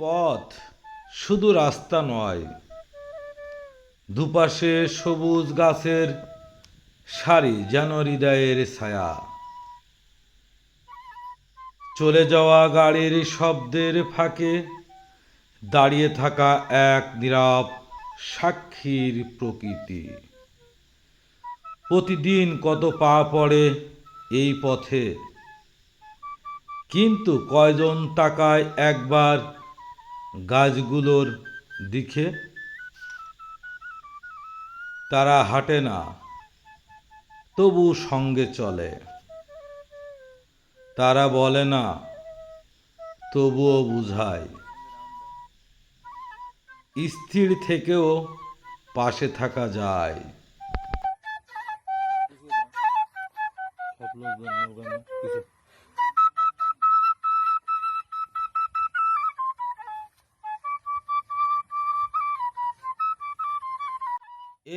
পথ শুধু রাস্তা নয়, দুপাশে সবুজ গাছের সারি যেন হৃদয়ের ছায়া। চলে যাওয়া গাড়ির শব্দের ফাঁকে দাঁড়িয়ে থাকা এক নীরব সাক্ষীর প্রকৃতি। প্রতিদিন কত পা পড়ে এই পথে কিন্তু কয়জন টাকায় একবার গাছগুলোর দিকে? তারা হাঁটে না, তবু সঙ্গে চলে। তারা বলে না, তবুও বুঝায়। স্থির থেকেও পাশে থাকা যায়।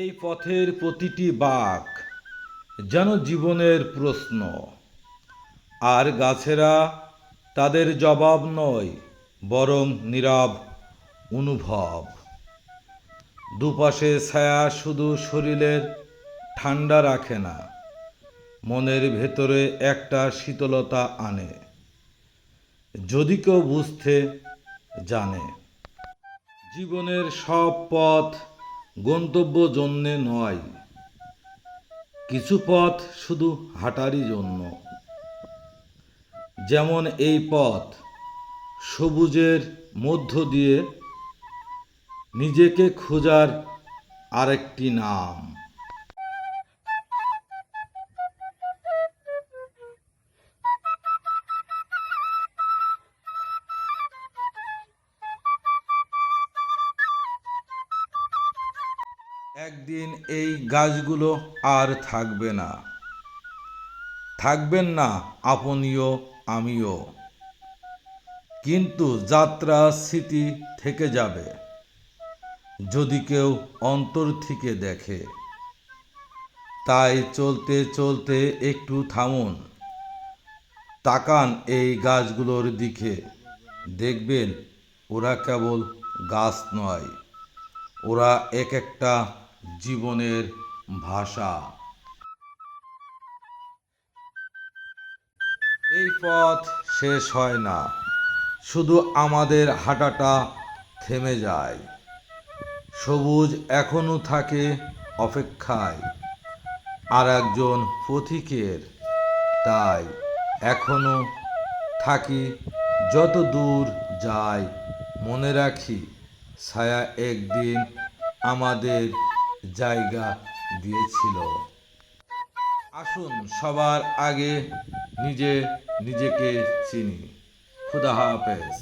এই পথের প্রতিটি বাঁক যেন জীবনের প্রশ্ন। আর গাছেরা তাদের জবাব নয়, বরং নীরব অনুভব। দুপাশে ছায়া শুধু শরীরের ঠান্ডা রাখে না, মনের ভেতরে একটা শীতলতা আনে, যদি কেউ বুঝতে জানে। জীবনের সব পথ গন্তব্য জন্যে নয়। কিছু পথ শুধু হাঁটারই জন্য। যেমন এই পথ, সবুজের মধ্য দিয়ে নিজেকে খোঁজার আরেকটি নাম। একদিন এই গাছগুলো আর থাকবে না। থাকবেন না আপনিও আমিও। কিন্তু যাত্রা স্মৃতি থেকে যাবে। যদি কেউ অন্তর থেকে দেখে, তাই চলতে চলতে একটু থামুন। তাকান এই গাছগুলোর দিকে। দেখবেন ওরা কেবল গাছ নয়, ওরা এক একটা জীবনের ভাষা। এই পথ শেষ হয় না। শুধু আমাদের হাঁটাটা থেমে যায়। সবুজ এখনও থাকে অপেক্ষায়। আর একজন পথিকের তাই এখনও থাকি যত দূর যায় মনে রাখি, ছায়া একদিন আমাদের জায়গা দিয়েছিল। আসুন সবার আগে নিজে নিজেকে চিনি। খুদা হাফেজ।